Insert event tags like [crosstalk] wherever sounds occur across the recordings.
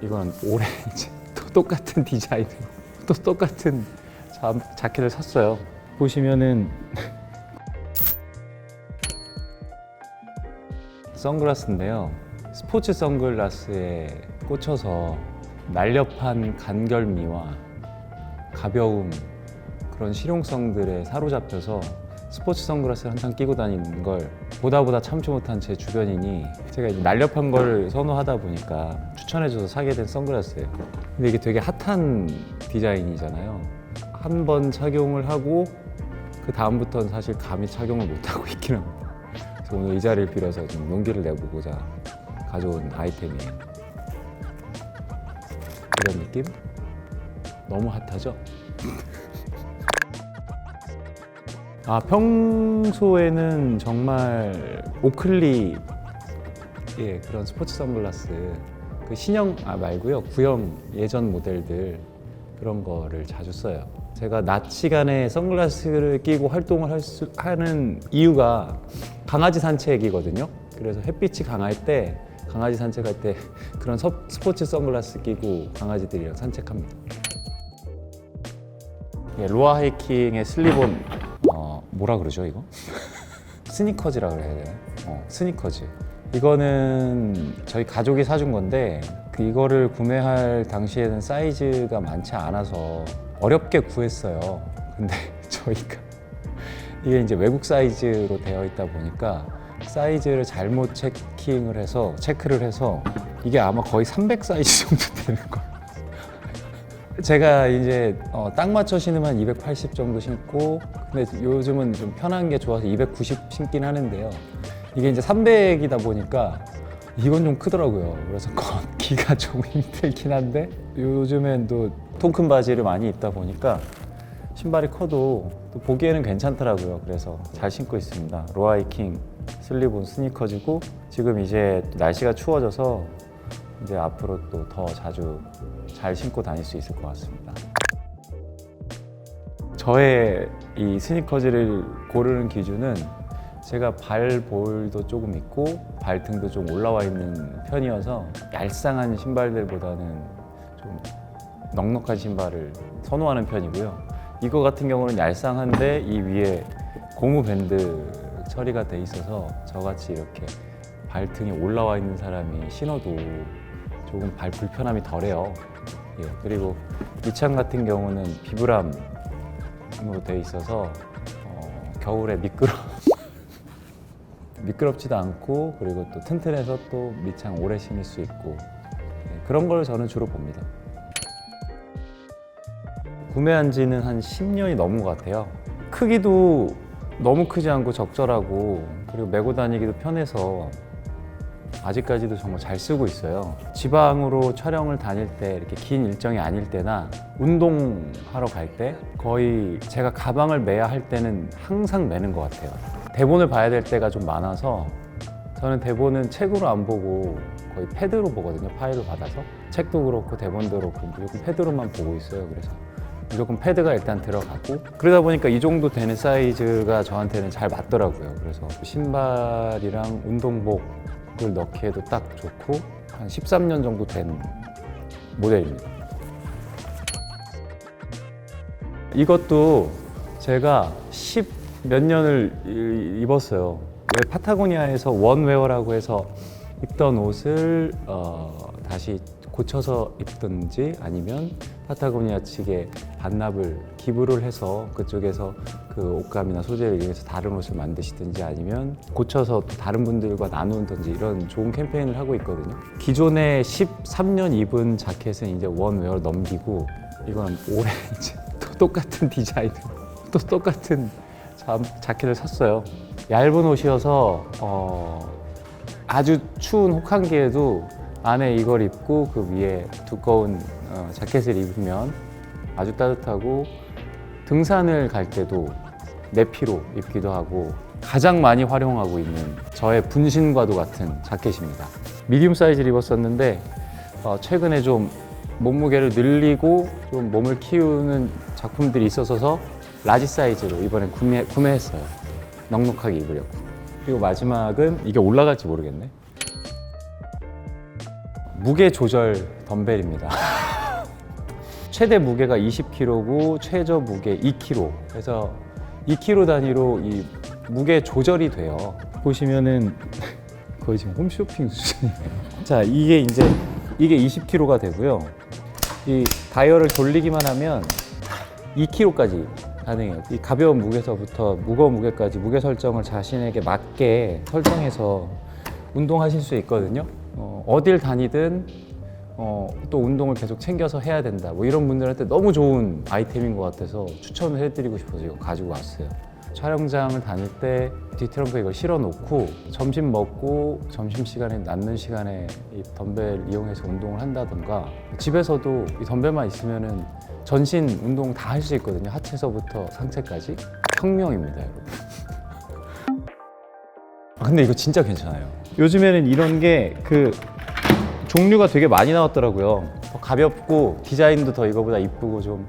이건 올해 [laughs] 이제 또 똑같은 디자인, 또 똑같은 자, 자켓을 샀어요. 보시면은 [laughs] 선글라스인데요. 스포츠 선글라스에 꽂혀서 날렵한 간결미와 가벼움 그런 실용성들에 사로잡혀서 스포츠 선글라스를 항상 끼고 다니는 걸 보다 보다 참지 못한 제 주변인이 제가 이제 날렵한 걸 선호하다 보니까 추천해줘서 사게 된 선글라스예요. 근데 이게 되게 핫한 디자인이잖아요. 한 번 착용을 하고 그 다음부터는 사실 감히 착용을 못 하고 있긴 합니다. 그래서 오늘 이 자리를 빌어서 좀 용기를 내보고자 가져온 아이템이에요. 이런 느낌? 너무 핫하죠? 아 평소에는 정말 오클리 예 그런 스포츠 선글라스 그 신형 아 말고요 구형 예전 모델들 그런 거를 자주 써요. 제가 낮 시간에 선글라스를 끼고 활동을 할 수, 하는 이유가 강아지 산책이거든요. 그래서 햇빛이 강할 때 강아지 산책할 때 [laughs] 그런 서- 스포츠 선글라스 끼고 강아지들이랑 산책합니다. 예, 로아 하이킹의 슬리본 어, 뭐라 그러죠 이거? [laughs] 스니커즈라 그래야 되나? 어, 스니커즈. 이거는 저희 가족이 사준 건데 그 이거를 구매할 당시에는 사이즈가 많지 않아서 어렵게 구했어요. 근데 [laughs] 저희가 이게 이제 외국 사이즈로 되어 있다 보니까 사이즈를 잘못 체킹을 해서 체크를 해서 이게 아마 거의 300 사이즈 정도 되는 거예요. 제가 이제 어, 딱 맞춰 신으면 280 정도 신고 근데 요즘은 좀 편한 게 좋아서 290 신긴 하는데요. 이게 이제 300이다 보니까 이건 좀 크더라고요. 그래서 걷기가 [laughs] 좀 힘들긴 한데 요즘엔 또 통큰 바지를 많이 입다 보니까 신발이 커도 또 보기에는 괜찮더라고요. 그래서 잘 신고 있습니다. 로아이킹 슬리본 스니커즈고 지금 이제 또 날씨가 추워져서 이제 앞으로 또 더 자주 잘 신고 다닐 수 있을 것 같습니다. 저의 이 스니커즈를 고르는 기준은 제가 발 볼도 조금 있고 발등도 좀 올라와 있는 편이어서 얄쌍한 신발들보다는 좀 넉넉한 신발을 선호하는 편이고요. 이거 같은 경우는 얄쌍한데 이 위에 고무 밴드 처리가 돼 있어서 저같이 이렇게 발등이 올라와 있는 사람이 신어도 조금 발 불편함이 덜해요. 예, 그리고 밑창 같은 경우는 비브람으로 돼 있어서 어, 겨울에 미끄러 [laughs] 미끄럽지도 않고 그리고 또 튼튼해서 또 밑창 오래 신을 수 있고 예, 그런 걸 저는 주로 봅니다. 구매한 지는 한 10년이 넘은 것 같아요. 크기도 너무 크지 않고 적절하고 그리고 메고 다니기도 편해서 아직까지도 정말 잘 쓰고 있어요. 지방으로 촬영을 다닐 때 이렇게 긴 일정이 아닐 때나 운동하러 갈 때 거의 제가 가방을 매야 할 때는 항상 매는 것 같아요. 대본을 봐야 될 때가 좀 많아서 저는 대본은 책으로 안 보고 거의 패드로 보거든요. 파일을 받아서 책도 그렇고 대본도 그렇고 무조건 패드로만 보고 있어요. 그래서 무조건 패드가 일단 들어가고 그러다 보니까 이 정도 되는 사이즈가 저한테는 잘 맞더라고요. 그래서 신발이랑 운동복 을 넣기에도 딱 좋고 한 13년 정도 된 모델입니다. 이것도 제가 10 몇 년을 이- 입었어요. 왜 파타고니아에서 원웨어라고 해서 입던 옷을 어, 다시 고쳐서 입든지 아니면 파타고니아 측에 반납을 기부를 해서 그쪽에서 그 옷감이나 소재를 이용해서 다른 옷을 만드시든지 아니면 고쳐서 또 다른 분들과 나누든지 이런 좋은 캠페인을 하고 있거든요. 기존에 13년 입은 자켓은 이제 원웨어를 넘기고 이건 올해 [laughs] 이제 또 똑같은 디자인, 또 똑같은 자, 자켓을 샀어요. 얇은 옷이어서 어, 아주 추운 혹한기에도 안에 이걸 입고 그 위에 두꺼운 어, 자켓을 입으면 아주 따뜻하고 등산을 갈 때도 내피로 입기도 하고 가장 많이 활용하고 있는 저의 분신과도 같은 자켓입니다. 미디움 사이즈를 입었었는데 어, 최근에 좀 몸무게를 늘리고 좀 몸을 키우는 작품들이 있어서 라지 사이즈로 이번에 구매, 구매했어요. 넉넉하게 입으려고. 그리고 마지막은 이게 올라갈지 모르겠네. 무게 조절 덤벨입니다. [laughs] 최대 무게가 20kg고 최저 무게 2kg. 그래서 2kg 단위로 이 무게 조절이 돼요. 보시면은 [laughs] 거의 지금 홈쇼핑 수준이에요. 자, 이게 이제 이게 20kg가 되고요. 이 다이얼을 돌리기만 하면 2kg까지 가능해요. 이 가벼운 무게서부터 무거운 무게까지 무게 설정을 자신에게 맞게 설정해서 운동하실 수 있거든요. 어, 어딜 다니든 어, 또 운동을 계속 챙겨서 해야 된다. 뭐 이런 분들한테 너무 좋은 아이템인 것 같아서 추천을 해드리고 싶어서 이거 가지고 왔어요. 촬영장을 다닐 때 뒤트렁크에 이걸 실어 놓고 점심 먹고 점심 시간에 남는 시간에 이 덤벨 이용해서 운동을 한다던가 집에서도 이 덤벨만 있으면은 전신 운동 다 할 수 있거든요. 하체서부터 상체까지 혁명입니다, 여러분. [laughs] 아, 근데 이거 진짜 괜찮아요. 요즘에는 이런 게 그 종류가 되게 많이 나왔더라고요. 더 가볍고 디자인도 더 이거보다 이쁘고 좀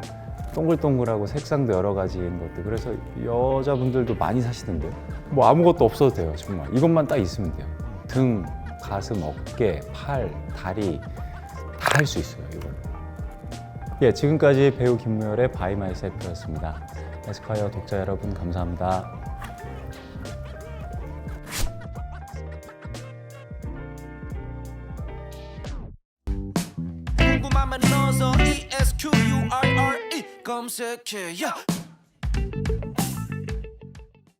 동글동글하고 색상도 여러 가지인 것들. 그래서 여자분들도 많이 사시던데요. 뭐 아무것도 없어도 돼요, 정말. 이것만 딱 있으면 돼요. 등, 가슴, 어깨, 팔, 다리 다 할 수 있어요, 이걸. 예, 지금까지 배우 김무열의 바이 마이셀프였습니다. 에스콰이어 독자 여러분 감사합니다. 궁금하면 넣어서 E S Q U R R E. 검색해 야